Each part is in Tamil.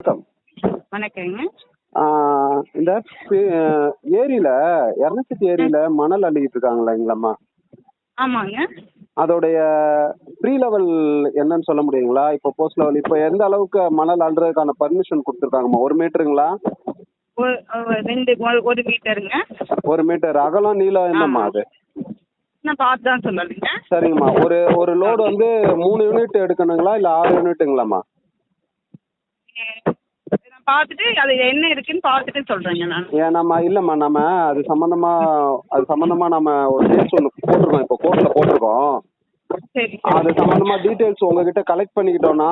வணக்கம். வணக்கங்க. இந்த ஏரியில எர்ணசிட்டி ஏரியில மணல் அள்ளிக்கிட்டு இருக்காங்களேங்களாம்மா ஆமாங்க. அதோடைய ப்ரீ லெவல் என்னன்னு சொல்ல முடியுங்களா? இப்போ போஸ்ட் லெவல் இப்போ எந்த அளவுக்கு மணல் அள்ளுறதுக்கான பர்மிஷன் கொடுத்துருக்காங்கம்மா? ஒரு மீட்டருங்களா? ஒரு ரெண்டு மீட்டருங்க. ஒரு மீட்டர். அகலம் நீளம் என்னம்மா. அது? பார்த்து தான் சரிங்கம்மா. ஒரு ஒரு லோடு வந்து மூணு யூனிட் எடுக்கணுங்களா? இல்லை ஆறு யூனிட்டுங்களாம்மா பார்த்துட்டு அது என்ன இருக்குன்னு பார்த்துட்டு சொல்கிறேங்க நான் ஏன் நம்ம இல்லைம்மா நம்ம அது சம்மந்தமா அது சம்மந்தமா நம்ம ஒரு கேஸ் ஒன்று போட்டிருக்கோம் இப்போ கோர்ட்டில் போட்டிருக்கோம் சரி அது சம்பந்தமா டீடைல்ஸ் உங்ககிட்ட கலெக்ட் பண்ணிக்கிட்டோம்னா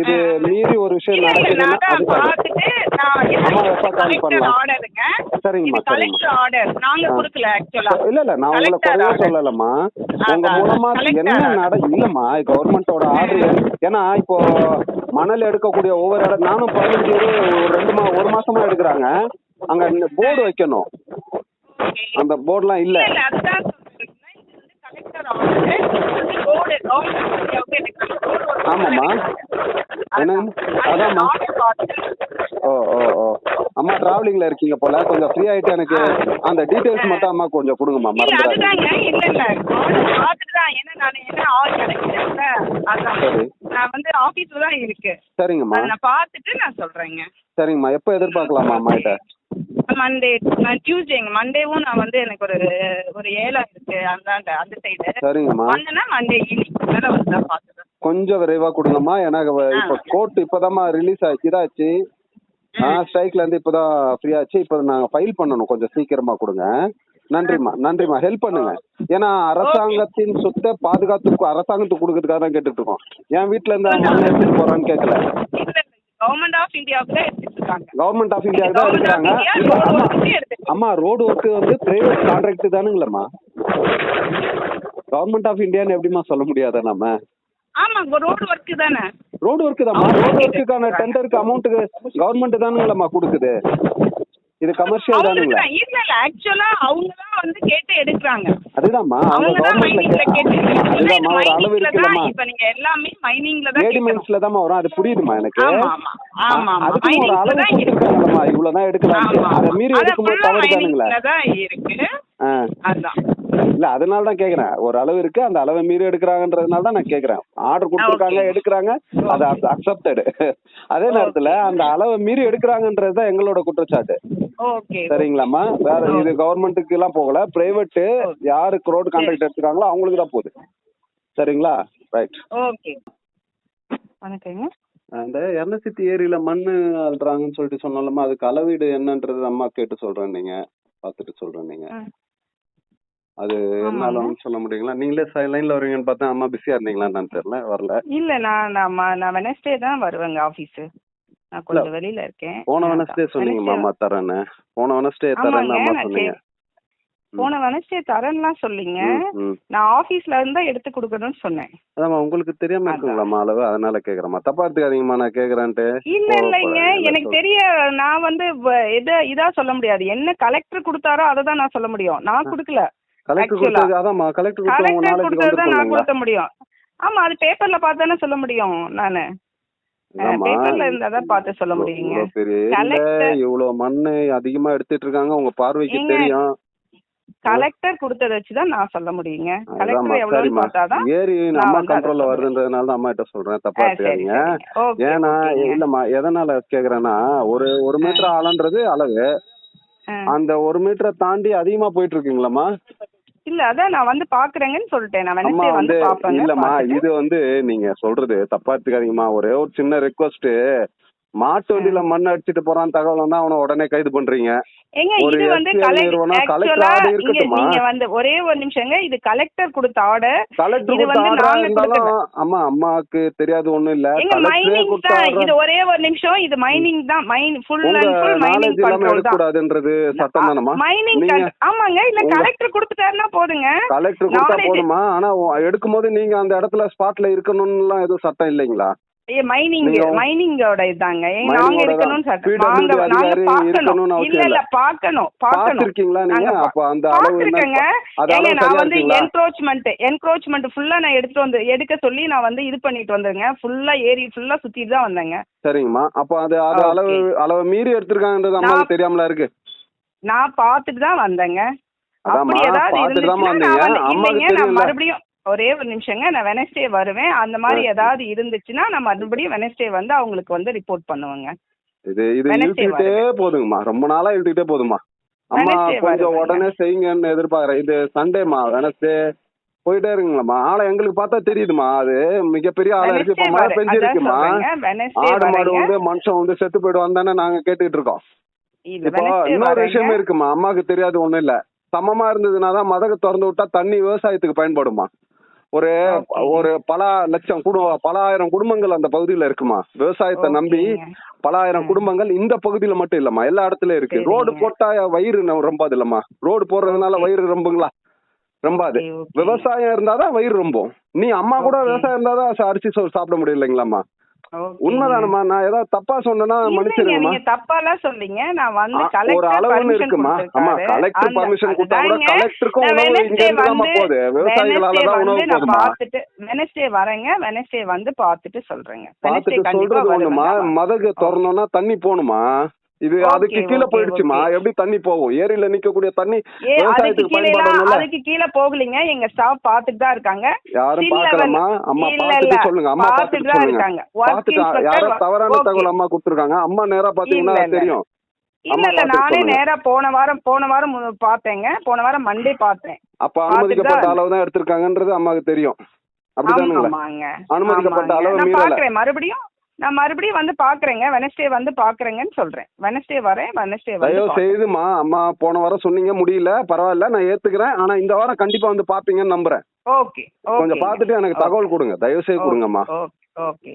இது மீறி ஒரு விஷயம் நடக்குதுன்னா அதுக்காக பார்த்துட்டு நான் இது ஆமா, எப்ப call collector பண்ணலாம்? orderங்க. சரிங்கம்மா, இது collector order. நாங்க ஆ. கொடுக்கல ஆக்சுவலா இல்ல இல்ல நான் உங்களை குறைய. சொல்லலம்மா உங்க அதான், மூலமா collector என்ன order. நட இல்லம்மா கவர்மெண்டோட ஆர்டர் ஏன்னா இப்போ மணல் எடுக்கக்கூடிய ஒவ்வொரு இடம் நானும் பதினஞ்சு ஒரு ரெண்டு மா ஒரு மாசமா எடுக்கிறாங்க அங்க போர்டு வைக்கணும். அந்த போர்டுலாம் இல்ல ஆமாம்மா. என்னங்க? அதான். அதாம்மா. ஓ ஓ ஓ அம்மா டிராவலிங்ல இருக்கீங்க போல கொஞ்சம் ஃப்ரீ ஆயிட்டு எனக்கு அந்த டீடைல்ஸ் மட்டும் அம்மா கொஞ்சம் கொடுங்கம்மா மறந்துடாதீங்க என்ன சரி. நான் வந்து ஆபீஸ்ல தான் இருக்கு. சரிங்கம்மா. நான் பார்த்துட்டு நான் சொல்றேங்க. சரிங்கம்மா. எப்போ எதிர்பார்க்கலாமா அம்மா கிட்ட மண்டே டியூஸ்டேங்க மண்டேவும் நான் வந்து எனக்கு ஒரு ஒரு ஏலம் இருக்கு. அந்தாண்ட அந்த சைடு சரிங்கம்மா. வந்தேன்னா மண்டே ஈவினிங் மேல வந்து தான் பார்த்துக்கிறேன். கொஞ்சம் விரைவா கொடுங்கம்மா. ஆ. இப்போ கோர்ட் இப்போதாம்மா ரிலீஸ் ஆச்சு இதாச்சு. ஸ்ட்ரைக்ல இருந்து இப்போதான் ஃப்ரீ ஆச்சு. இப்போ நாங்கள் ஃபைல் பண்ணணும். கொஞ்சம் சீக்கிரமா கொடுங்க. நன்றிம்மா நன்றிம்மா. ஹெல்ப் பண்ணுங்க. ஏன்னா அரசாங்கத்தின் சொத்தை பாதுகாத்து அரசாங்கத்துக்கு கொடுக்கறதுக்காக தான் கேட்டுட்டு இருக்கோம் என் வீட்ல இருந்து மண்ணை எடுத்துட்டு போறான்னு கேட்கல கவர்மெண்ட் ஆஃப் இந்தியாவுக்கு தான் இருக்காங்க. கவர்மெண்ட் ஆஃப் இந்தியாவுக்கு தான் எடுக்கிறாங்க. Road அம்மா ரோடு ஒர்க்கு வந்து பிரைவேட் கான்ட்ராக்ட் தானுங்களம்மா. கவர்மெண்ட் ஆஃப் இந்தியான்னு எப்படிம்மா சொல்ல முடியாத நம்ம? ஆமா ரோடு ஒர்க் தானே. ரோடு ஒர்க்கு தான்மா ரோடு ஒர்க்குக்கான டெண்டருக்கு அமௌண்ட்டுக்கு கவர்மெண்ட் தானுங்களம்மா கொடுக்குது. இது கமர்ஷியல் தானுங்களா தான் இல்ல? இல்ல ஆக்சுவலா அவங்க தான் வந்து கேட்டு எடுக்கிறாங்க. அதுதான்மா அவங்க தான் மைனிங்ல கேட்டு கவர்மெண்ட்ல அதுதான்மா ஒரு அளவு மைனிங்ல தான் இருக்குல்லம்மா இப்ப நீங்க எல்லாமே மைனிங்ல தான். மைன்ஸ்ல தான் வரும். அது புரியுதுமா எனக்கு. ஆமா ஆமா அதுக்கு ஒரு அளவு தான் இருக்கு. கொடுத்துருக்காங்கல்லம்மா இவ்வளவுதான் எடுக்கலாம் அதை மீறி அதான் எடுக்கும்போது தவறு தானுங்களா மைனிங்ல தான் இருக்கு. அதான். இல்ல அதனால தான் கேக்குறேன். ஒரு அளவு இருக்கு அந்த அளவை மீறி எடுக்கிறாங்கன்றதுனால தான் நான் கேக்குறேன். ஆர்டர் கொடுத்துருக்காங்க. எடுக்கிறாங்க. அது அக்செப்டட் அதே நேரத்துல அந்த அளவை மீறி எடுக்கிறாங்கன்றது தான் எங்களோட குற்றச்சாட்டு. சரிங்களாம்மா? வேற இது கவர்மெண்ட்டுக்கு எல்லாம் போகல பிரைவேட் யாருக்கு ரோடு கான்ட்ராக்ட் எடுத்துக்காங்களோ அவங்களுக்கு தான் போகுது. சரிங்களா? Right okay. வணக்கங்க. அந்த எர்ணசிட்டி ஏரியில மண்ணு அள்ளுறாங்கன்னு சொல்லிட்டு சொன்னாலுமா அதுக்கு அளவீடு என்னன்றது அம்மா கேட்டு சொல்றேன் நீங்க. பார்த்துட்டு சொல்றேன் நீங்க. அது என்ன. அளவுன்னு சொல்ல முடியுங்களா? நீங்களே லைன்ல வருவீங்கன்னு பார்த்தா அம்மா பிஸியா இருந்தீங்களான்னு தெரியல வரல. இல்ல நான் நான் வெனஸ்டே தான் வருவேங்க ஆபீஸ் நான் கொஞ்சம் வெளியில இருக்கேன். போன. வெனஸ்டே Wednesday- அம்மா தரேன்னு. போன வெனஸ்டே தரேன்னு ஆமாங்க, அம்மா சொன்னீங்க. போன வெனஸ்டே தரேன்லாம் சொல்லிங்க. நான் ஆபீஸ்ல இருந்தா எடுத்து கொடுக்கணும்னு சொன்னேன். அதாம்மா உங்களுக்கு தெரியாம இருக்குங்களாம்மா அளவு? அதனால கேக்குறேம்மா. தப்பா எடுத்துக்காதீங்கம்மா நான் கேக்குறேன்ட்டு. இல்ல இல்லைங்க. இல்ல, எனக்கு. தெரிய நான் வந்து வ- இத இதா சொல்ல முடியாது. என்ன கலெக்டர் கொடுத்தாரோ அதை தான் நான் சொல்ல முடியும். நான் கொடுக்கல கலெக்டர். கொடுத்தது அதாம்மா கலெக்டர் கொடுத்தது நான் கொடுக்க முடியும். ஆமா அது பேப்பர்ல பார்த்தானே சொல்ல முடியும் நானு. இவ்வளவு மண்ணு அதிகமா எடுத்துட்டு இருக்காங்க உங்க பார்வைக்கு தெரியும். கலெக்டர் கொடுத்தத வச்சு தான் நான் சொல்ல முடியுங்க. கலெக்டர் சரிம்மா. பார்த்தாதான் ஏரி அதை கண்ட்ரோல்ல. வருதுன்றதுனால தான் அம்மா கிட்ட சொல்றேன். தப்பா எடுத்துக்காதீங்க. ஏன்னா. இல்லம்மா எதனால கேக்குறேன்னா ஒரு ஒரு மீட்டர் ஆழன்றது அளவு. அந்த ஒரு மீட்டரை தாண்டி அதிகமா போயிட்டு இருக்கீங்களாம்மா இல்ல அதான் நான் வந்து பாக்குறேங்கன்னு சொல்லிட்டேன். நான் வெனஸ்டே வந்து பாப்பேங்க இல்லம்மா இது வந்து நீங்க சொல்றது தப்பா எடுத்துக்காதீங்கம்மா. ஒரே ஒரு சின்ன ரெக்வஸ்ட் மாட்டு வண்டியில மண் அடிச்சிட்டு போறான் தகவல் வந்தா அவனை உடனே கைது பண்றீங்க. இது வந்து? நீங்க வந்து ஒரே ஒரு நிமிஷங்க இது கலெக்டர் கொடுத்த ஆர்டர் கலெக்டர் இது கொடுத்த வந்து நாங்க. அம்மா அம்மாவுக்கு தெரியாது ஒண்ணும் இல்ல. மைனிங் தான் இது ஒரே ஒரு நிமிஷம் இது மைனிங் தான் mine full and full mining control தான். எடுக்கக்கூடாதுன்றது சட்டம் தானம்மா? மைனிங் ஆமாங்க இல்ல கலெக்டர் கொடுத்துட்டாருன்னா போதுங்க. கலெக்டர் கொடுத்தா போதுமா? ஆனா எடுக்கும் போது நீங்க அந்த இடத்துல ஸ்பாட்ல இருக்கணும்னுலாம் எதுவும் சட்டம் இல்லைங்களா? மைனிங் நீங்க- மைனிங்கோட இதாங்க. நாங்க. சட்டம் நாங்க நாங்க பார்க்கணும். இல்ல. இல்ல. பார்க்கணும் பார்க்கணும். நீங்க? அப்ப அந்த பார்த்திருக்கேங்க. ஏங்க நான் வந்து இருக்குங்களா? என்க்ரோச்மெண்ட் என்க்ரோச்மெண்ட் ஃபுல்லா நான் எடுத்துட்டு வந்து எடுக்க சொல்லி நான் வந்து இது பண்ணிட்டு வந்தேங்க. ஃபுல்லா ஏரி ஃபுல்லா சுத்திட்டு தான் வந்தேங்க. சரிங்கம்மா. அப்ப அது அது Okay. அளவு அளவு மீறி எடுத்திருக்காங்கன்றது அம்மாவுக்கு தெரியாமலா இருக்கு? நான் பார்த்துட்டு தான் வந்தேங்க. அப்படி ஏதாவது இருந்துச்சுன்னா நான். மறுபடியும் ஒரே ஒரு நிமிஷங்க நான் வெனஸ்டே வருவேன். அந்த மாதிரி. ஏதாவது இருந்துச்சுன்னா நான் மறுபடியும் வெனஸ்டே வந்து அவங்களுக்கு வந்து ரிப்போர்ட் பண்ணுவேங்க. இது இது இழுத்துக்கிட்டே போதுங்கம்மா. ரொம்ப நாளா இழுத்துக்கிட்டே போதும்மா. அம்மா கொஞ்சம். உடனே செய்யுங்கன்னு எதிர்பார்க்கறேன். இது சண்டேம்மா வெனஸ்டே போயிட்டே இருங்களம்மா ஆளை எங்களுக்கு பார்த்தா தெரியுதுமா அது மிகப்பெரிய ஆளா இருக்கு. இப்ப மழை பெஞ்சிருக்குமா ஆடு மாடு வந்து மனுஷன் வந்து செத்து போயிடுவான் தானே நாங்க கேட்டுக்கிட்டு இருக்கோம். இப்போ இன்னொரு விஷயமே இருக்குமா அம்மாவுக்கு தெரியாது ஒண்ணும் இல்ல. சமமா இருந்ததுன்னா தான் மதக திறந்து விட்டா தண்ணி விவசாயத்துக்கு பயன்படுமா ஒரு. ஒரு பல லட்சம் குடும்பம் பல ஆயிரம் குடும்பங்கள் அந்த பகுதியில இருக்குமா விவசாயத்தை நம்பி. பல ஆயிரம். குடும்பங்கள் இந்த பகுதியில மட்டும் இல்லம்மா எல்லா இடத்துலயும் இருக்கு. ரோடு போட்டா வயிறு ரொம்பாது இல்லம்மா ரோடு போடுறதுனால. வயிறு ரொம்புங்களா ரொம்பாது. விவசாயம் இருந்தாதான் வயிறு ரொம்பும் நீ அம்மா கூட. விவசாயம் இருந்தாதான் அரிசி சோறு சாப்பிட முடியலைங்களாம்மா. உண்மைதானம்மா. நான் ஏதாவது தப்பா சொன்னேன்னா இல்லைங்க, மன்னிச்சிருங்கம்மா. நீங்க தப்பாலாம் சொல்றீங்க நான் வந்து ஒரு அளவுன்னு பர்மிஷன் இருக்குமா? கொடுத்திருக்காரு. கலெக்டர் பர்மிஷன் கொடுத்தா கூட கலெக்டருக்கும் உணவு இங்க வெனஸ்டே இருந்து போகுது. விவசாயிகளால தான் உணவு போதுமா பார்த்துட்டு வெனஸ்டே வரேங்க வெனஸ்டே வந்து பார்த்துட்டு சொல்றேங்க. பார்த்துட்டு கண்டிப்பா சொல்றது ஒண்ணுமா மதகு திறந்தோம்னா தண்ணி போகணுமா? இது அதுக்கு கீழே போயிடுச்சுமா. எப்படி தண்ணி போகும்? ஏரியில நிக்கக்கூடிய தண்ணி அதுக்கு விவசாயத்துக்கு கீழே பயன்படணும்ல? அதுக்கு கீழே போகலீங்க. எங்க ஸ்டாஃப் பார்த்துட்டு தான் இருக்காங்க. யாரும் level- அம்மா இல்ல. சொல்லுங்க. அம்மா சொல்லுங்க. இருக்காங்க. Inspector யாரோ தவறான. தகவல் அம்மா கொடுத்துருக்காங்க. அம்மா நேரா பாத்தீங்கன்னா. தெரியும். இல்ல இல்ல. நானே. நேரா போன வாரம் போன வாரம் பார்த்தேங்க. போன வாரம் மண்டே பார்த்தேன். அப்ப அனுமதிக்கப்பட்ட அளவு தான் எடுத்திருக்காங்கன்றது அம்மாவுக்கு தெரியும். அப்படிதானுங்களா அனுமதிக்கப்பட்ட. அளவு மீறல. மறுபடியும் நான் மறுபடியும் வந்து பாக்குறேங்க வெனஸ்டே வந்து பாக்குறேங்கன்னு சொல்றேன். வெனஸ்டே வரேன் வெனஸ்டே பாக்குறேன். செய்துமா அம்மா போன வாரம் சொன்னீங்க முடியல. பரவாயில்ல நான் ஏத்துக்கிறேன். ஆனா இந்த வாரம் கண்டிப்பா வந்து பாப்பீங்கன்னு நம்புறேன். ஓகே கொஞ்சம் பார்த்துட்டு எனக்கு தகவல் கொடுங்க. தயவு செய்து கொடுங்கம்மா. Okay okay